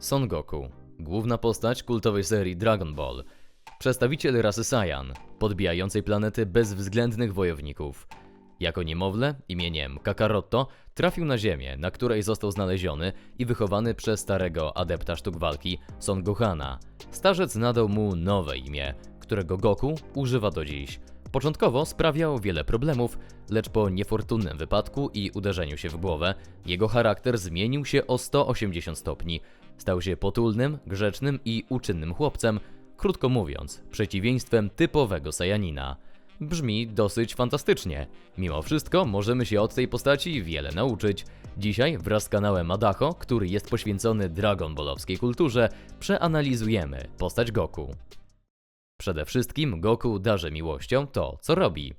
Son Goku, główna postać kultowej serii Dragon Ball, przedstawiciel rasy Saiyan, podbijającej planety bezwzględnych wojowników. Jako niemowlę imieniem Kakaroto trafił na Ziemię, na której został znaleziony i wychowany przez starego adepta sztuk walki Son Gohana. Starzec nadał mu nowe imię, którego Goku używa do dziś. Początkowo sprawiał wiele problemów, lecz po niefortunnym wypadku i uderzeniu się w głowę, jego charakter zmienił się o 180 stopni. Stał się potulnym, grzecznym i uczynnym chłopcem, krótko mówiąc, przeciwieństwem typowego Sajanina. Brzmi dosyć fantastycznie. Mimo wszystko możemy się od tej postaci wiele nauczyć. Dzisiaj wraz z kanałem Adacho, który jest poświęcony Dragon Ballowskiej kulturze, przeanalizujemy postać Goku. Przede wszystkim Goku darzy miłością to, co robi.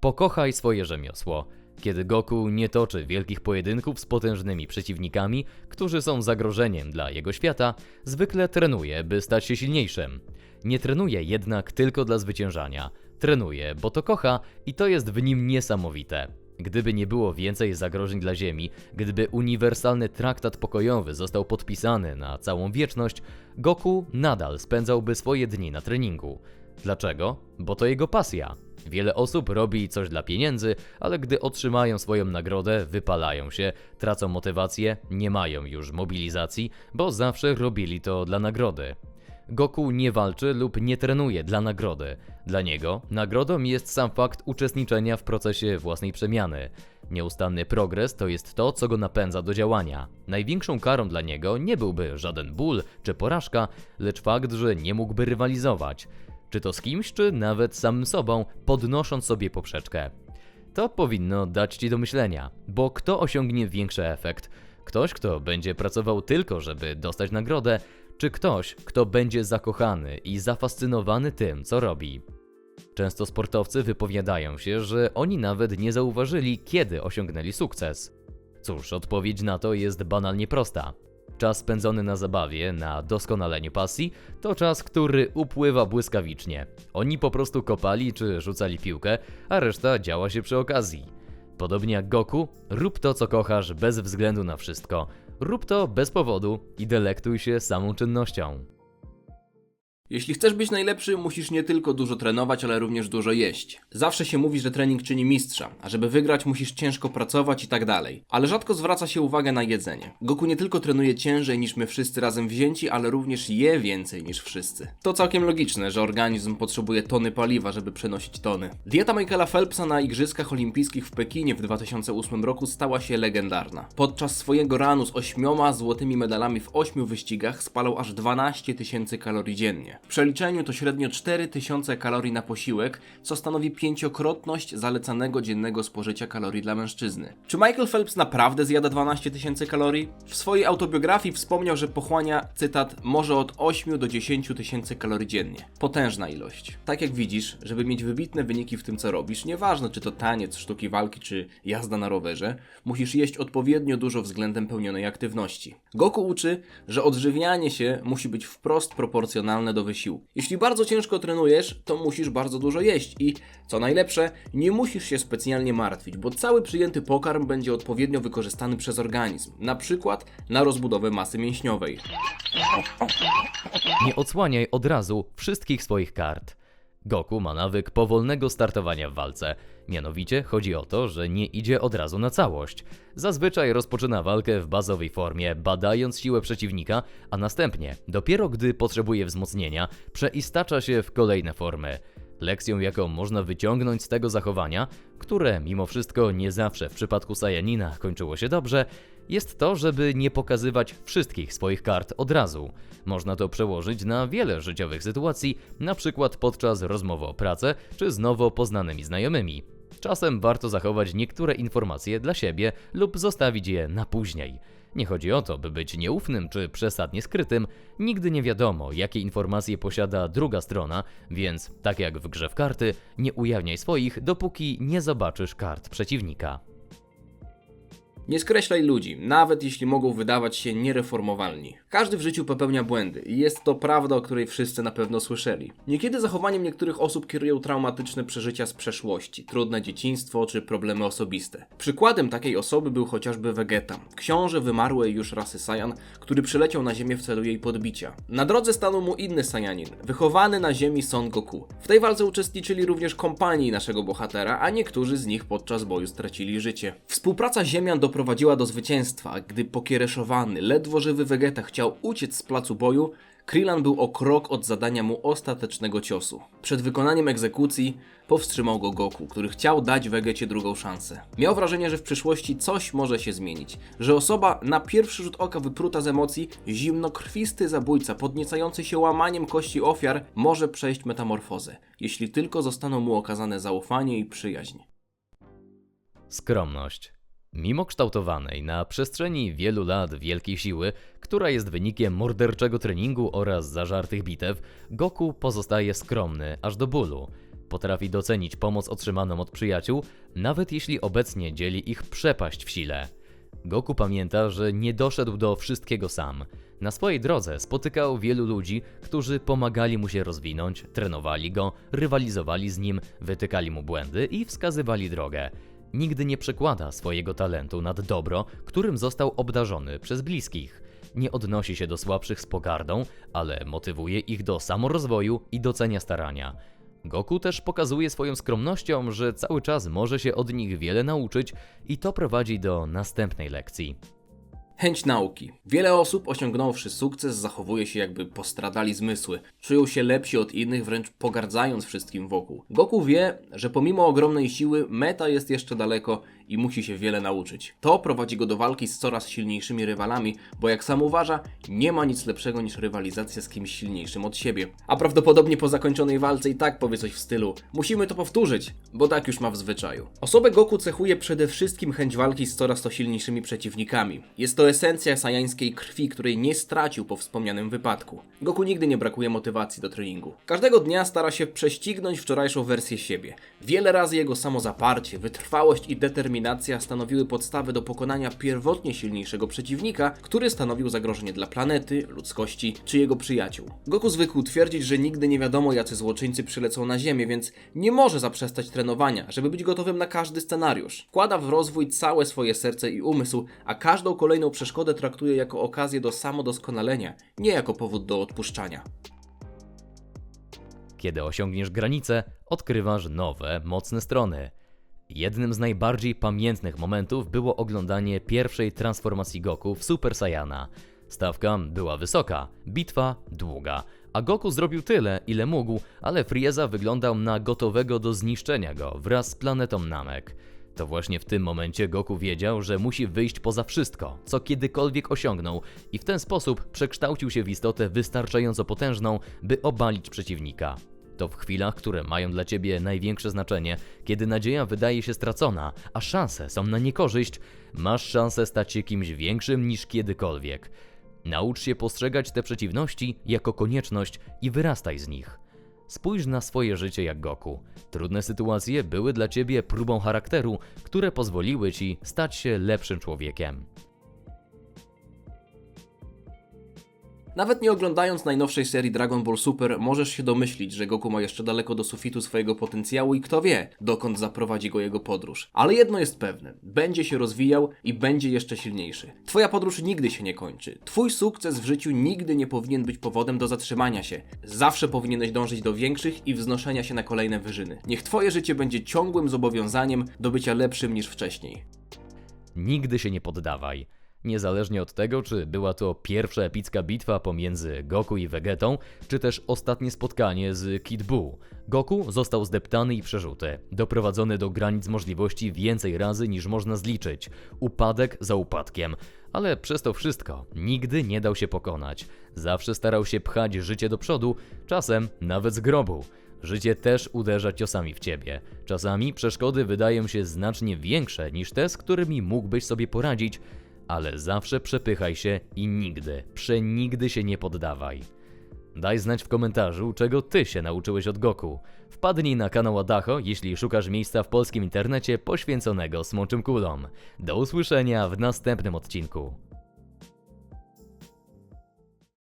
Pokochaj swoje rzemiosło. Kiedy Goku nie toczy wielkich pojedynków z potężnymi przeciwnikami, którzy są zagrożeniem dla jego świata, zwykle trenuje, by stać się silniejszym. Nie trenuje jednak tylko dla zwyciężania. Trenuje, bo to kocha i to jest w nim niesamowite. Gdyby nie było więcej zagrożeń dla Ziemi, gdyby uniwersalny traktat pokojowy został podpisany na całą wieczność, Goku nadal spędzałby swoje dni na treningu. Dlaczego? Bo to jego pasja. Wiele osób robi coś dla pieniędzy, ale gdy otrzymają swoją nagrodę, wypalają się, tracą motywację, nie mają już mobilizacji, bo zawsze robili to dla nagrody. Goku nie walczy lub nie trenuje dla nagrody. Dla niego nagrodą jest sam fakt uczestniczenia w procesie własnej przemiany. Nieustanny progres to jest to, co go napędza do działania. Największą karą dla niego nie byłby żaden ból czy porażka, lecz fakt, że nie mógłby rywalizować. Czy to z kimś, czy nawet samym sobą, podnosząc sobie poprzeczkę. To powinno dać ci do myślenia, bo kto osiągnie większy efekt? Ktoś, kto będzie pracował tylko, żeby dostać nagrodę, czy ktoś, kto będzie zakochany i zafascynowany tym, co robi? Często sportowcy wypowiadają się, że oni nawet nie zauważyli, kiedy osiągnęli sukces. Cóż, odpowiedź na to jest banalnie prosta. Czas spędzony na zabawie, na doskonaleniu pasji, to czas, który upływa błyskawicznie. Oni po prostu kopali czy rzucali piłkę, a reszta działa się przy okazji. Podobnie jak Goku, rób to co kochasz bez względu na wszystko. Rób to bez powodu i delektuj się samą czynnością. Jeśli chcesz być najlepszy, musisz nie tylko dużo trenować, ale również dużo jeść. Zawsze się mówi, że trening czyni mistrza, a żeby wygrać musisz ciężko pracować i tak dalej. Ale rzadko zwraca się uwagę na jedzenie. Goku nie tylko trenuje ciężej niż my wszyscy razem wzięci, ale również je więcej niż wszyscy. To całkiem logiczne, że organizm potrzebuje tony paliwa, żeby przenosić tony. Dieta Michaela Phelpsa na Igrzyskach Olimpijskich w Pekinie w 2008 roku stała się legendarna. Podczas swojego ranu z ośmioma złotymi medalami w ośmiu wyścigach spalał aż 12 tysięcy kalorii dziennie. W przeliczeniu to średnio 4000 kalorii na posiłek, co stanowi pięciokrotność zalecanego dziennego spożycia kalorii dla mężczyzny. Czy Michael Phelps naprawdę zjada 12 tysięcy kalorii? W swojej autobiografii wspomniał, że pochłania, cytat, może od 8 do 10 tysięcy kalorii dziennie. Potężna ilość. Tak jak widzisz, żeby mieć wybitne wyniki w tym, co robisz, nieważne czy to taniec, sztuki walki, czy jazda na rowerze, musisz jeść odpowiednio dużo względem pełnionej aktywności. Goku uczy, że odżywianie się musi być wprost proporcjonalne do wysiłku. Jeśli bardzo ciężko trenujesz, to musisz bardzo dużo jeść i, co najlepsze, nie musisz się specjalnie martwić, bo cały przyjęty pokarm będzie odpowiednio wykorzystany przez organizm, na przykład na rozbudowę masy mięśniowej. Nie odsłaniaj od razu wszystkich swoich kart. Goku ma nawyk powolnego startowania w walce. Mianowicie chodzi o to, że nie idzie od razu na całość. Zazwyczaj rozpoczyna walkę w bazowej formie, badając siłę przeciwnika, a następnie, dopiero gdy potrzebuje wzmocnienia, przeistacza się w kolejne formy. Lekcją, jaką można wyciągnąć z tego zachowania, które mimo wszystko nie zawsze w przypadku Sajanina kończyło się dobrze, jest to, żeby nie pokazywać wszystkich swoich kart od razu. Można to przełożyć na wiele życiowych sytuacji, na przykład podczas rozmowy o pracę czy z nowo poznanymi znajomymi. Czasem warto zachować niektóre informacje dla siebie lub zostawić je na później. Nie chodzi o to, by być nieufnym czy przesadnie skrytym, nigdy nie wiadomo, jakie informacje posiada druga strona, więc, tak jak w grze w karty, nie ujawniaj swoich, dopóki nie zobaczysz kart przeciwnika. Nie skreślaj ludzi, nawet jeśli mogą wydawać się niereformowalni. Każdy w życiu popełnia błędy i jest to prawda, o której wszyscy na pewno słyszeli. Niekiedy zachowaniem niektórych osób kierują traumatyczne przeżycia z przeszłości, trudne dzieciństwo czy problemy osobiste. Przykładem takiej osoby był chociażby Vegeta, książę wymarłej już rasy Saiyan, który przyleciał na Ziemię w celu jej podbicia. Na drodze stanął mu inny Saiyanin, wychowany na Ziemi Son Goku. W tej walce uczestniczyli również kompanii naszego bohatera, a niektórzy z nich podczas boju stracili życie. Współpraca Ziemian doprowadziła do zwycięstwa, gdy pokiereszowany, ledwo żywy Vegeta chciał uciec z placu boju, Krillan był o krok od zadania mu ostatecznego ciosu. Przed wykonaniem egzekucji powstrzymał go Goku, który chciał dać Vegecie drugą szansę. Miał wrażenie, że w przyszłości coś może się zmienić, że osoba na pierwszy rzut oka wypruta z emocji, zimnokrwisty zabójca podniecający się łamaniem kości ofiar może przejść metamorfozę, jeśli tylko zostaną mu okazane zaufanie i przyjaźń. Skromność. Mimo kształtowanej na przestrzeni wielu lat wielkiej siły, która jest wynikiem morderczego treningu oraz zażartych bitew, Goku pozostaje skromny aż do bólu. Potrafi docenić pomoc otrzymaną od przyjaciół, nawet jeśli obecnie dzieli ich przepaść w sile. Goku pamięta, że nie doszedł do wszystkiego sam. Na swojej drodze spotykał wielu ludzi, którzy pomagali mu się rozwinąć, trenowali go, rywalizowali z nim, wytykali mu błędy i wskazywali drogę. Nigdy nie przekłada swojego talentu nad dobro, którym został obdarzony przez bliskich. Nie odnosi się do słabszych z pogardą, ale motywuje ich do samorozwoju i docenia starania. Goku też pokazuje swoją skromnością, że cały czas może się od nich wiele nauczyć i to prowadzi do następnej lekcji. Chęć nauki. Wiele osób osiągnąwszy sukces zachowuje się jakby postradali zmysły. Czują się lepsi od innych, wręcz pogardzając wszystkim wokół. Goku wie, że pomimo ogromnej siły meta jest jeszcze daleko i musi się wiele nauczyć. To prowadzi go do walki z coraz silniejszymi rywalami, bo jak sam uważa, nie ma nic lepszego niż rywalizacja z kimś silniejszym od siebie. A prawdopodobnie po zakończonej walce i tak powie coś w stylu musimy to powtórzyć, bo tak już ma w zwyczaju. Osobę Goku cechuje przede wszystkim chęć walki z coraz to silniejszymi przeciwnikami. Jest to esencja sajańskiej krwi, której nie stracił po wspomnianym wypadku. Goku nigdy nie brakuje motywacji do treningu. Każdego dnia stara się prześcignąć wczorajszą wersję siebie. Wiele razy jego samozaparcie, wytrwałość i determinacja stanowiły podstawę do pokonania pierwotnie silniejszego przeciwnika, który stanowił zagrożenie dla planety, ludzkości czy jego przyjaciół. Goku zwykł twierdzić, że nigdy nie wiadomo jacy złoczyńcy przylecą na Ziemię, więc nie może zaprzestać trenowania, żeby być gotowym na każdy scenariusz. Wkłada w rozwój całe swoje serce i umysł, a każdą kolejną przeszkodę traktuje jako okazję do samodoskonalenia, nie jako powód do odpuszczania. Kiedy osiągniesz granicę, odkrywasz nowe, mocne strony. Jednym z najbardziej pamiętnych momentów było oglądanie pierwszej transformacji Goku w Super Saiyana. Stawka była wysoka, bitwa długa, a Goku zrobił tyle, ile mógł, ale Frieza wyglądał na gotowego do zniszczenia go wraz z planetą Namek. To właśnie w tym momencie Goku wiedział, że musi wyjść poza wszystko, co kiedykolwiek osiągnął i w ten sposób przekształcił się w istotę wystarczająco potężną, by obalić przeciwnika. To w chwilach, które mają dla ciebie największe znaczenie, kiedy nadzieja wydaje się stracona, a szanse są na niekorzyść, masz szansę stać się kimś większym niż kiedykolwiek. Naucz się postrzegać te przeciwności jako konieczność i wyrastaj z nich. Spójrz na swoje życie jak Goku. Trudne sytuacje były dla ciebie próbą charakteru, które pozwoliły ci stać się lepszym człowiekiem. Nawet nie oglądając najnowszej serii Dragon Ball Super, możesz się domyślić, że Goku ma jeszcze daleko do sufitu swojego potencjału i kto wie, dokąd zaprowadzi go jego podróż. Ale jedno jest pewne: będzie się rozwijał i będzie jeszcze silniejszy. Twoja podróż nigdy się nie kończy. Twój sukces w życiu nigdy nie powinien być powodem do zatrzymania się. Zawsze powinieneś dążyć do większych i wznoszenia się na kolejne wyżyny. Niech Twoje życie będzie ciągłym zobowiązaniem do bycia lepszym niż wcześniej. Nigdy się nie poddawaj. Niezależnie od tego, czy była to pierwsza epicka bitwa pomiędzy Goku i Vegetą, czy też ostatnie spotkanie z Kid Buu, Goku został zdeptany i przerzuty, doprowadzony do granic możliwości więcej razy niż można zliczyć, upadek za upadkiem, ale przez to wszystko nigdy nie dał się pokonać. Zawsze starał się pchać życie do przodu, czasem nawet z grobu. Życie też uderza ciosami w ciebie. Czasami przeszkody wydają się znacznie większe niż te, z którymi mógłbyś sobie poradzić, ale zawsze przepychaj się i nigdy, przenigdy się nie poddawaj. Daj znać w komentarzu, czego ty się nauczyłeś od Goku. Wpadnij na kanał Adacho, jeśli szukasz miejsca w polskim internecie poświęconego smoczym kulom. Do usłyszenia w następnym odcinku.